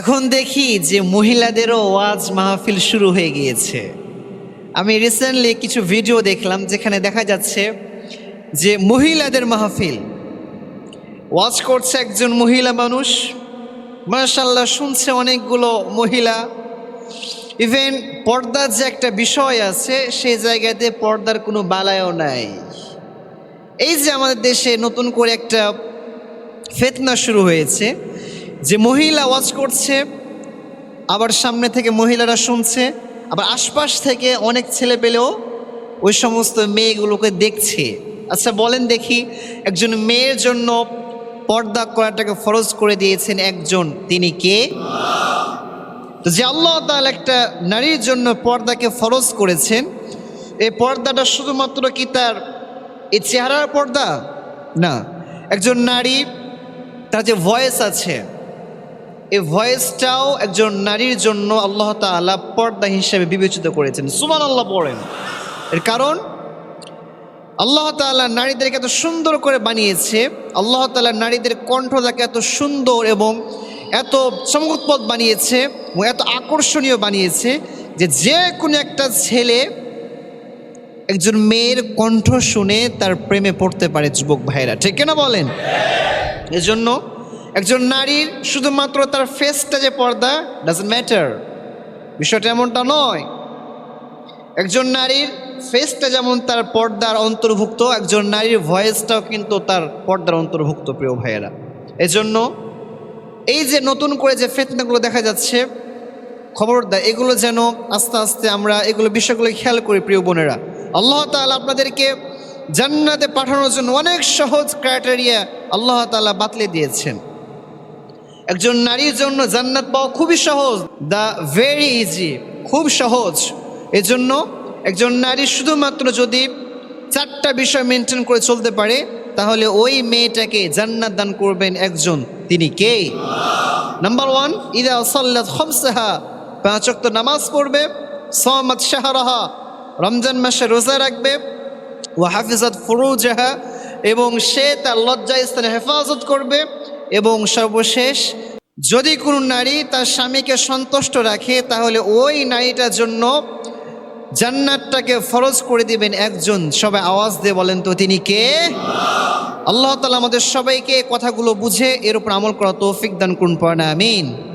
এখন দেখি যে মহিলাদেরও ওয়াজ মাহফিল শুরু হয়ে গিয়েছে। আমি রিসেন্টলি কিছু ভিডিও দেখলাম যেখানে দেখা যাচ্ছে যে মহিলাদের মাহফিল। ওয়াজ করছে একজন মহিলা মানুষ। মাশাল্লাহ শুনছে অনেকগুলো মহিলা। ইভেন পর্দার যে একটা বিষয় আছে সেই জায়গাতে পর্দার কোনো বালায়ও নাই। এই যে আমাদের দেশে নতুন করে একটা ফেতনা শুরু হয়েছে। যে মহিলা ওয়াজ করছে, আবার সামনে থেকে মহিলারা শুনছে, আবার আশপাশ থেকে অনেক ছেলে পেলেও ওই সমস্ত মেয়েগুলোকে দেখছে। আচ্ছা বলেন দেখি, একজন মেয়ের জন্য পর্দা করাটাকে ফরজ করে দিয়েছেন একজন, তিনি কে? তো যে আল্লাহ তাআলা একটা নারীর জন্য পর্দাকে ফরজ করেছেন, এই পর্দাটা শুধুমাত্র কি তার এই চেহারার পর্দা? না, একজন নারী, তার যে ভয়েস আছে এই ভয়েসটাও একজন নারীর জন্য আল্লাহ তাআলা পর্দা হিসেবে বিবেচিত করেছেন। সুমান আল্লাহ পড়েন। এর কারণ, আল্লাহ তাআলা নারীদেরকে এত সুন্দর করে বানিয়েছে, আল্লাহ তাআলা নারীদের কণ্ঠ কণ্ঠটাকে এত সুন্দর এবং এত চমকপদ বানিয়েছে এবং এত আকর্ষণীয় বানিয়েছে যে যে কোনো একটা ছেলে একজন মেয়ের কণ্ঠ শুনে তার প্রেমে পড়তে পারে যুবক ভাইরা ঠিক না বলেন? এজন্য একজন নারীর শুধুমাত্র তার ফেসটা যে পর্দা ডাজন্ট ম্যাটার বিষয়টা এমনটা নয়। একজন নারীর ফেসটা যেমন তার পর্দার অন্তর্ভুক্ত, একজন নারীর ভয়েসটাও কিন্তু তার পর্দার অন্তর্ভুক্ত, প্রিয় ভাইয়েরা। এজন্য এই যে নতুন করে যে ফেতনাগুলো দেখা যাচ্ছে, খবরদার, এগুলো যেন আস্তে আস্তে আমরা এগুলো বিষয়গুলো খেয়াল করি, প্রিয় বোনেরা। আল্লাহ তাআলা আপনাদেরকে জান্নাতে পাঠানোর জন্য অনেক সহজ ক্রাইটেরিয়া আল্লাহ তাআলা বাতলে দিয়েছেন। একজন নারীর জন্য জান্নাত পাওয়া খুবই সহজ দ্য ভেরি ইজি, খুব সহজ। এজন্য একজন নারী শুধুমাত্র যদি চারটা বিষয় মেনটেন করে চলতে পারে, তাহলে ওই মেয়েটাকে জান্নাত দান করবেন একজন। তিনি কে? নাম্বার ওয়ান ইদা সাল্লাত খমসাহা, পাঁচ ওয়াক্ত নামাজ পড়বে, সমাত শাহরাহা, রমজান মাসে রোজা রাখবে ও হাফিজাত ফুরুজাহা, এবং সে তার লজ্জা স্থানে হেফাজত করবে এবং সর্বশেষ, যদি কোনো নারী তার স্বামীকে সন্তুষ্ট রাখে, তাহলে ওই নারীটার জন্য জান্নাতটাকে ফরজ করে দিবেন একজন। সবাই আওয়াজ দিয়ে বলেন তো, তিনি কে? আল্লাহ তালা আমাদের সবাইকে কথাগুলো বুঝে এর উপর আমল করা তৌফিক দান করুন পড়া আমিন।